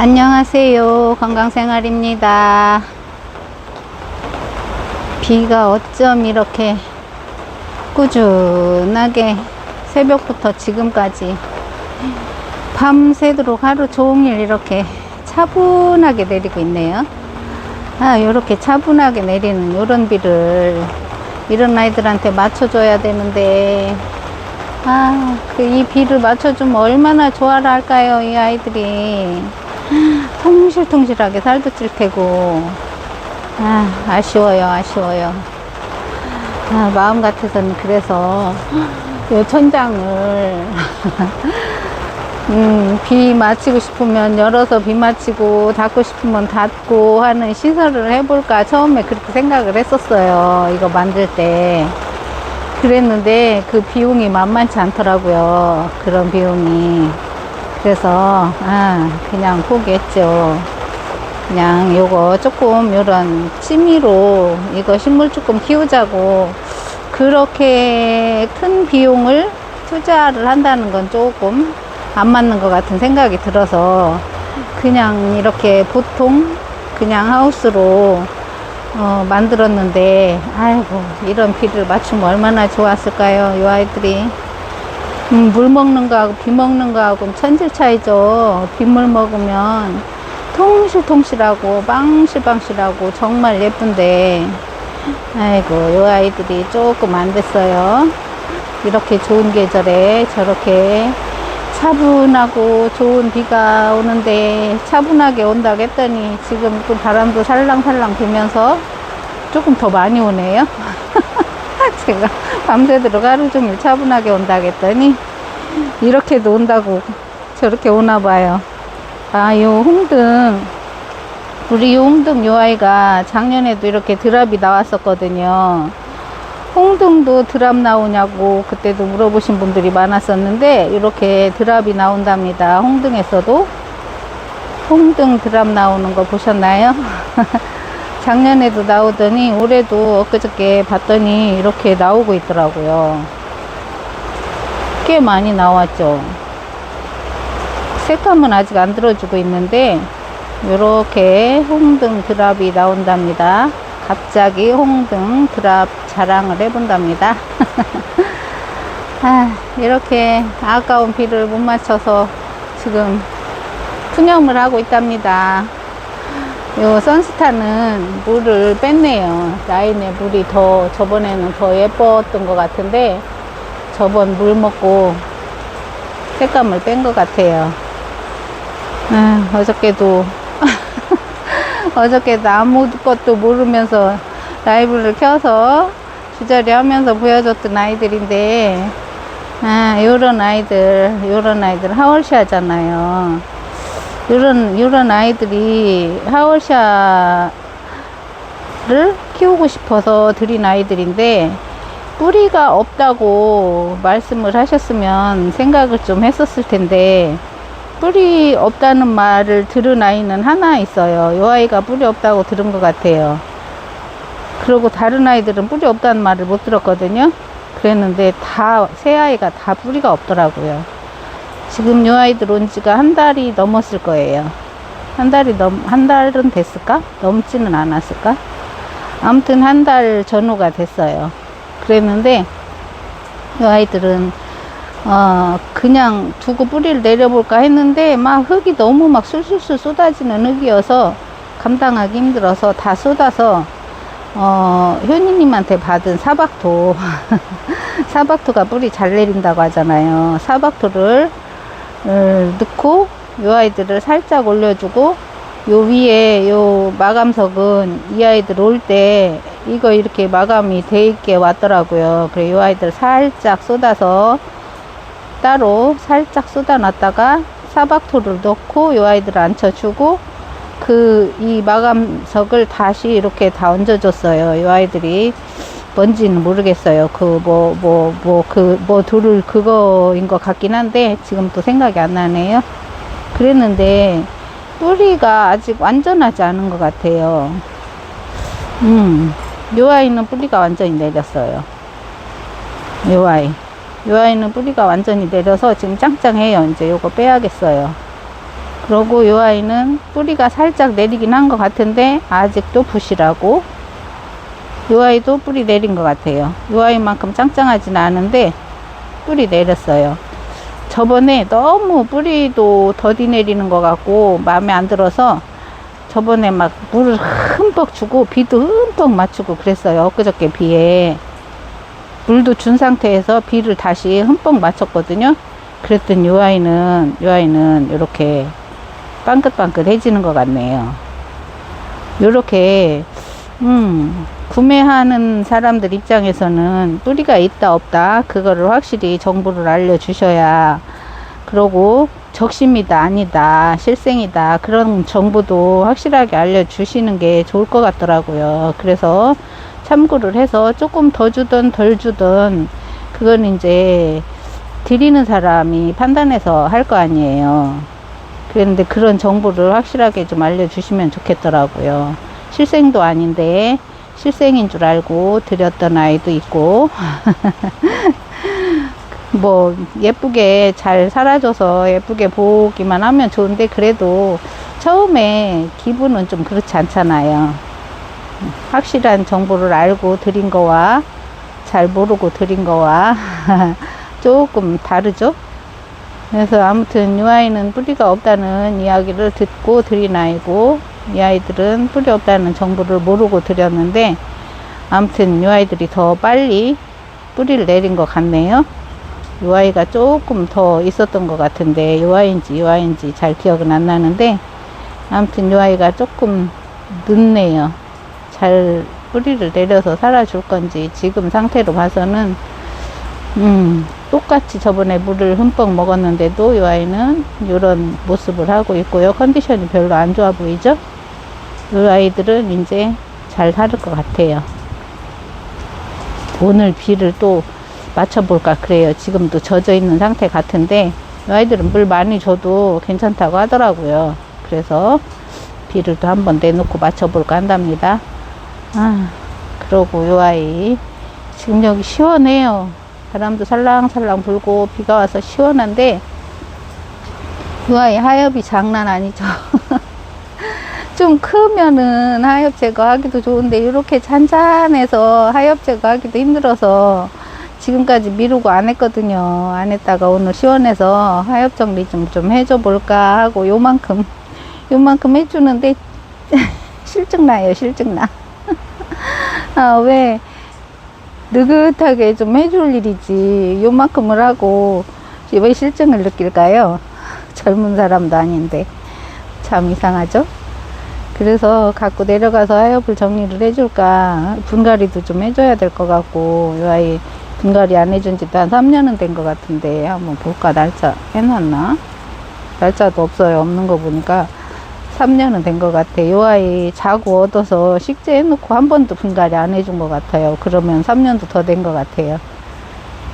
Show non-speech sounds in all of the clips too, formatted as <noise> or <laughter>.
안녕하세요. 건강생활입니다. 비가 어쩜 이렇게 꾸준하게 새벽부터 지금까지 밤새도록 하루 종일 이렇게 차분하게 내리고 있네요. 아, 이렇게 차분하게 내리는 이런 비를 이런 아이들한테 맞춰줘야 되는데, 아, 그 이 비를 맞춰주면 얼마나 좋아라 할까요, 이 아이들이. <gasps> 통실통실하게 살도 찔 테고, 아, 아쉬워요, 아쉬워요. 아, 마음 같아서는 그래서, <gasps> 요 천장을, <laughs> 음, 비 맞히고 싶으면 열어서 비 맞히고, 닫고 싶으면 닫고 하는 시설을 해볼까 처음에 그렇게 생각을 했었어요. 이거 만들 때. 그랬는데 그 비용이 만만치 않더라고요. 그런 비용이. 그래서, 아, 그냥 포기했죠. 그냥 요거 조금 요런 취미로 이거 식물 조금 키우자고 그렇게 큰 비용을 투자를 한다는 건 조금 안 맞는 것 같은 생각이 들어서 그냥 이렇게 보통 그냥 하우스로 어, 만들었는데 아이고 이런 비를 맞추면 얼마나 좋았을까요 이 아이들이 음, 물 먹는 거하고 비 먹는 거하고 천질 차이죠. 빗물 먹으면 통실통실하고 빵실빵실하고 정말 예쁜데. 아이고 요 아이들이 조금 안 됐어요. 이렇게 좋은 계절에 저렇게 차분하고 좋은 비가 오는데 차분하게 온다고 했더니 지금 또 바람도 살랑살랑 불면서 조금 더 많이 오네요 제가 밤새도록 하루 종일 차분하게 온다고 했더니 이렇게도 온다고 저렇게 오나 봐요 아, 요 홍등, 우리 요 홍등 요 아이가 작년에도 이렇게 드랍이 나왔었거든요. 홍등도 드랍 나오냐고 그때도 물어보신 분들이 많았었는데, 이렇게 드랍이 나온답니다. 홍등에서도. 홍등 드랍 나오는 거 보셨나요? <laughs> 작년에도 나오더니, 올해도 엊그저께 봤더니 이렇게 나오고 있더라고요. 꽤 많이 나왔죠. 색감은 아직 안 들어주고 있는데 이렇게 홍등 드랍이 나온답니다. 갑자기 홍등 드랍 자랑을 해본답니다. <laughs> 아, 이렇게 아까운 비를 못 맞춰서 지금 푸념을 하고 있답니다. 요 선스타는 물을 뺐네요. 라인에 물이 더 저번에는 더 예뻤던 것 같은데 저번 물 먹고 색감을 뺀 것 같아요. 아, 어저께도 <laughs> 어저께도 아무것도 모르면서 라이브를 켜서 주저리 하면서 보여줬던 아이들인데 아, 요런 아이들 요런 아이들 하월시 하잖아요 요런 요런 아이들이 하월샤를 키우고 싶어서 들인 아이들인데 뿌리가 없다고 말씀을 하셨으면 생각을 좀 했었을 텐데 뿌리 없다는 말을 들은 아이는 하나 있어요. 이 아이가 뿌리 없다고 들은 것 같아요. 그리고 다른 아이들은 뿌리 없다는 말을 못 들었거든요. 그랬는데 다, 세 아이가 다 뿌리가 없더라고요. 지금 이 아이들 온 지가 한 달이 넘었을 거예요. 한 달이 넘, 한 달은 됐을까? 넘지는 않았을까? 아무튼 한 달 전후가 됐어요. 그랬는데, 이 아이들은 어, 그냥 두고 뿌리를 내려볼까 했는데, 막 흙이 너무 막 술술술 쏟아지는 흙이어서 감당하기 힘들어서 다 쏟아서, 어, 효니님한테 받은 사박토. <laughs> 사박토가 뿌리 잘 내린다고 하잖아요. 사박토를 어, 넣고, 요 아이들을 살짝 올려주고, 요 위에 요 마감석은 이 아이들 올 때 이거 이렇게 마감이 돼 있게 왔더라고요. 그래 요 아이들 살짝 쏟아서 따로 살짝 쏟아놨다가 사박토를 넣고 요 아이들을 앉혀주고 그 이 마감석을 다시 이렇게 다 얹어줬어요. 요 아이들이 뭔지는 모르겠어요. 그 뭐 뭐 뭐 그 뭐 둘을 그거인 것 같긴 한데 지금 또 생각이 안 나네요. 그랬는데 뿌리가 아직 완전하지 않은 것 같아요. 음, 요 아이는 뿌리가 완전히 내렸어요. 요 아이. 이 아이는 뿌리가 완전히 내려서 지금 짱짱해요. 이제 요거 빼야겠어요. 그러고 이 아이는 뿌리가 살짝 내리긴 한 것 같은데 아직도 부실하고 이 아이도 뿌리 내린 것 같아요. 이 아이만큼 짱짱하진 않은데 뿌리 내렸어요. 저번에 너무 뿌리도 더디 내리는 것 같고 마음에 안 들어서 저번에 막 물을 흠뻑 주고 비도 흠뻑 맞추고 그랬어요. 엊그저께 비에 물도 준 상태에서 비를 다시 흠뻑 맞췄거든요. 그랬더니 이 아이는 이 아이는 이렇게 빵긋빵긋해지는 것 같네요. 요렇게 음, 구매하는 사람들 입장에서는 뿌리가 있다 없다 그거를 확실히 정보를 알려주셔야 그러고 적심이다 아니다 실생이다 그런 정보도 확실하게 알려주시는 게 좋을 것 같더라고요. 그래서 참고를 해서 조금 더 주든 덜 주든 그건 이제 드리는 사람이 판단해서 할 거 아니에요. 그런데 그런 정보를 확실하게 좀 알려주시면 좋겠더라고요. 실생도 아닌데 실생인 줄 알고 드렸던 아이도 있고 <laughs> 뭐 예쁘게 잘 살아줘서 예쁘게 보기만 하면 좋은데 그래도 처음에 기분은 좀 그렇지 않잖아요. 확실한 정보를 알고 드린 거와 잘 모르고 드린 거와 <laughs> 조금 다르죠. 그래서 아무튼 이 아이는 뿌리가 없다는 이야기를 듣고 드린 아이고 이 아이들은 뿌리 없다는 정보를 모르고 드렸는데 아무튼 이 아이들이 더 빨리 뿌리를 내린 것 같네요. 이 아이가 조금 더 있었던 것 같은데 이 아이인지 이 아이인지 잘 기억은 안 나는데 아무튼 이 아이가 조금 늦네요. 잘 뿌리를 내려서 살아줄 건지 지금 상태로 봐서는 음, 똑같이 저번에 물을 흠뻑 먹었는데도 이 아이는 이런 모습을 하고 있고요. 컨디션이 별로 안 좋아 보이죠? 이 아이들은 이제 잘 살을 것 같아요. 오늘 비를 또 맞춰볼까 그래요. 지금도 젖어 있는 상태 같은데 이 아이들은 물 많이 줘도 괜찮다고 하더라고요. 그래서 비를 또 한번 내놓고 맞춰볼까 한답니다. 아, 그러고 이 아이 지금 여기 시원해요. 바람도 살랑살랑 불고 비가 와서 시원한데 이 아이 하엽이 장난 아니죠. <laughs> 좀 크면은 하엽 제거하기도 좋은데 이렇게 잔잔해서 하엽 제거하기도 힘들어서 지금까지 미루고 안 했거든요. 안 했다가 오늘 시원해서 하엽 정리 좀, 좀 해줘 볼까 하고 요만큼, 요만큼 해주는데 <laughs> 실증나요, 실증나. <laughs> 아, 왜 느긋하게 좀 해줄 일이지. 요만큼을 하고 왜 실증을 느낄까요? <laughs> 젊은 사람도 아닌데. 참 이상하죠? 그래서 갖고 내려가서 하엽을 정리를 해줄까? 분갈이도 좀 해줘야 될 것 같고 이 아이 분갈이 안 해준 지도 한 3년은 된 것 같은데 한번 볼까? 날짜 해놨나? 날짜도 없어요. 없는 거 보니까 3년은 된 것 같아. 이 아이 자고 얻어서 식재 해놓고 한 번도 분갈이 안 해준 것 같아요. 그러면 3년도 더 된 것 같아요.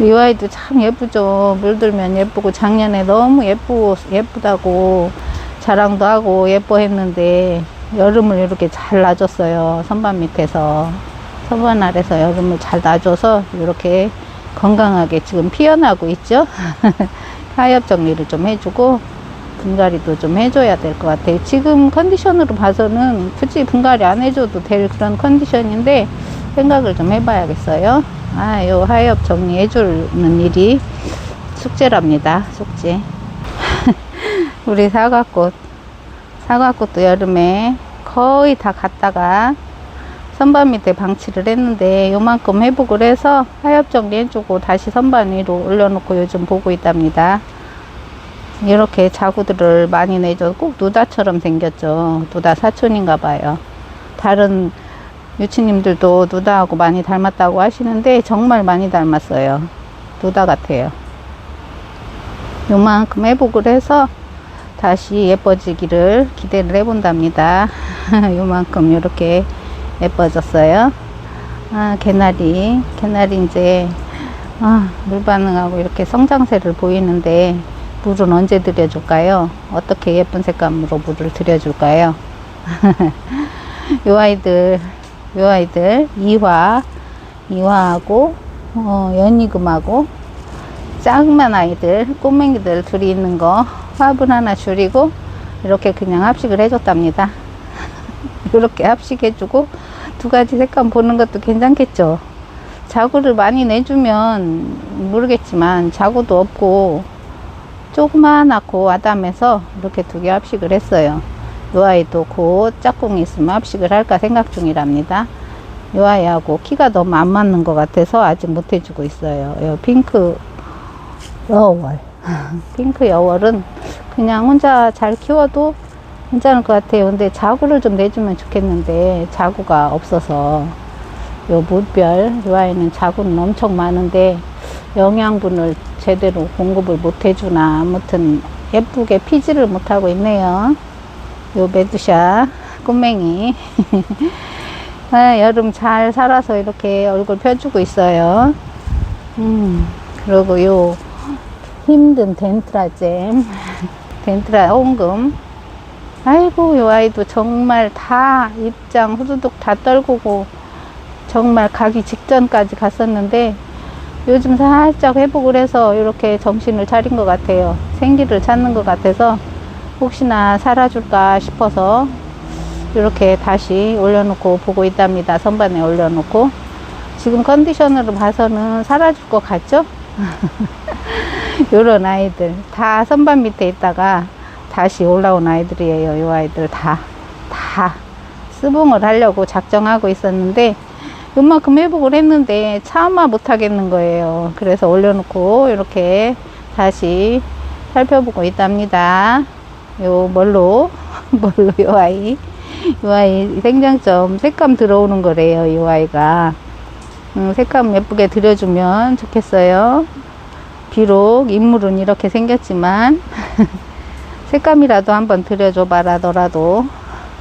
이 아이도 참 예쁘죠. 물들면 예쁘고 작년에 너무 예쁘고 예쁘다고 자랑도 하고 예뻐했는데 여름을 이렇게 잘 놔줬어요. 선반 밑에서. 선반 아래서 여름을 잘 놔줘서 이렇게 건강하게 지금 피어나고 있죠. <laughs> 하엽 정리를 좀 해주고 분갈이도 좀 해줘야 될 것 같아요. 지금 컨디션으로 봐서는 굳이 분갈이 안 해줘도 될 그런 컨디션인데 생각을 좀 해봐야겠어요. 아, 요 하엽 정리해주는 일이 숙제랍니다. 숙제. <laughs> 우리 사과꽃 사과꽃도 여름에 거의 다 갔다가 선반 밑에 방치를 했는데 요만큼 회복을 해서 하엽 정리해주고 다시 선반 위로 올려놓고 요즘 보고 있답니다. 이렇게 자구들을 많이 내줘 꼭 누다처럼 생겼죠. 누다 사촌인가 봐요. 다른 유치님들도 누다하고 많이 닮았다고 하시는데 정말 많이 닮았어요. 누다 같아요. 요만큼 회복을 해서 다시 예뻐지기를 기대를 해본답니다. <laughs> 요만큼 이렇게 예뻐졌어요. 아, 개나리. 개나리 이제, 아, 물 반응하고 이렇게 성장세를 보이는데, 물은 언제 들여줄까요? 어떻게 예쁜 색감으로 물을 들여줄까요? <laughs> 요 아이들, 요 아이들, 이화, 이화하고, 어, 연희금하고, 작은 아이들, 꼬맹이들 둘이 있는 거 화분 하나 줄이고 이렇게 그냥 합식을 해줬답니다. <laughs> 이렇게 합식해주고 두 가지 색감 보는 것도 괜찮겠죠. 자구를 많이 내주면 모르겠지만 자구도 없고 조그만하고 아담해서 이렇게 두 개 합식을 했어요. 요 아이도 곧 짝꿍이 있으면 합식을 할까 생각 중이랍니다. 요 아이하고 키가 너무 안 맞는 것 같아서 아직 못 해주고 있어요. 요 핑크 여월. <laughs> 핑크 여월은 그냥 혼자 잘 키워도 괜찮을 것 같아요. 근데 자구를 좀 내주면 좋겠는데 자구가 없어서 요 물별 요 아이는 자구는 엄청 많은데 영양분을 제대로 공급을 못 해주나 아무튼 예쁘게 피지를 못하고 있네요. 요 메두샤 꼬맹이 <laughs> 아, 여름 잘 살아서 이렇게 얼굴 펴주고 있어요. 음, 그리고 요 힘든 덴트라잼, <laughs> 덴트라 홍금. 아이고, 요 아이도 정말 다 입장 후두둑 다 떨구고 정말 가기 직전까지 갔었는데 요즘 살짝 회복을 해서 이렇게 정신을 차린 것 같아요. 생기를 찾는 것 같아서 혹시나 살아줄까 싶어서 이렇게 다시 올려놓고 보고 있답니다. 선반에 올려놓고. 지금 컨디션으로 봐서는 사라질 것 같죠? <laughs> <laughs> 요런 아이들. 다 선반 밑에 있다가 다시 올라온 아이들이에요. 요 아이들 다. 다. 스봉을 하려고 작정하고 있었는데, 요만큼 회복을 했는데 차마 못 하겠는 거예요. 그래서 올려놓고 이렇게 다시 살펴보고 있답니다. 요 뭘로 <laughs> 뭘로 요 아이 요 아이 생장점 색감 들어오는 거래요. 요 아이가 음, 색감 예쁘게 들여주면 좋겠어요. 비록 인물은 이렇게 생겼지만 <laughs> 색감이라도 한번 들여줘 봐라더라도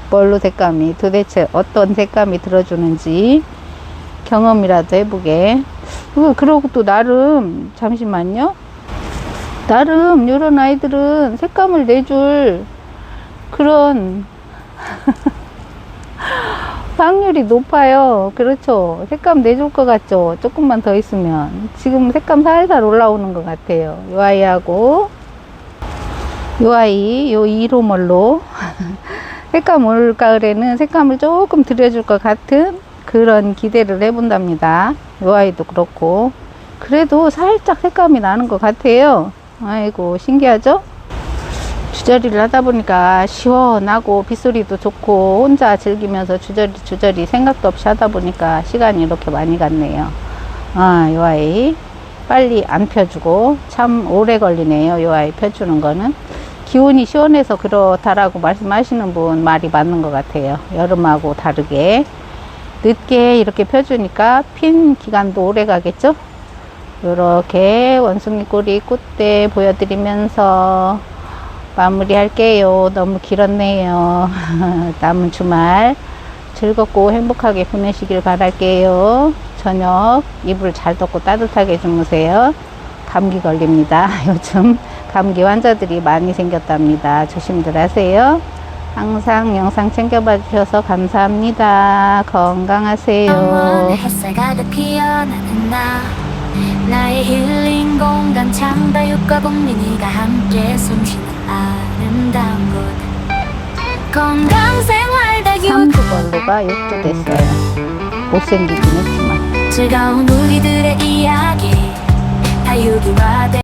뭘로 색감이 도대체 어떤 색감이 들어주는지 경험이라도 해보게. 그, 그러고 또 나름, 잠시만요. 나름, 요런 아이들은 색감을 내줄 그런 <laughs> 확률이 높아요. 그렇죠. 색감 내줄 것 같죠. 조금만 더 있으면. 지금 색감 살살 올라오는 것 같아요. 요 아이하고, 요 아이, 요 1호멀로. <laughs> 색감 올 가을에는 색감을 조금 들여줄 것 같은 그런 기대를 해본답니다. 요 아이도 그렇고. 그래도 살짝 색감이 나는 것 같아요. 아이고, 신기하죠? 주저리를 하다 보니까 시원하고 빗소리도 좋고 혼자 즐기면서 주저리 주저리 생각도 없이 하다 보니까 시간이 이렇게 많이 갔네요. 아, 요 아이 빨리 안 펴주고 참 오래 걸리네요. 요 아이 펴주는 거는 기온이 시원해서 그렇다라고 말씀하시는 분 말이 맞는 것 같아요. 여름하고 다르게 늦게 이렇게 펴주니까 핀 기간도 오래 가겠죠? 이렇게 원숭이 꼬리 꽃대 보여드리면서 마무리 할게요. 너무 길었네요. <laughs> 남은 주말 즐겁고 행복하게 보내시길 바랄게요. 저녁 이불 잘 덮고 따뜻하게 주무세요. 감기 걸립니다. <laughs> 요즘 감기 환자들이 많이 생겼답니다. 조심들 하세요. 항상 영상 챙겨봐 주셔서 감사합니다. 건강하세요. 나의 힐링 공간 창다 육과 국민이가 함께 숨쉬는 아름다운 곳 건강생활 다육 3주 걸로가 6주 됐어요. 못생기긴 했지만. 즐거운 우리들의 이야기 다육이와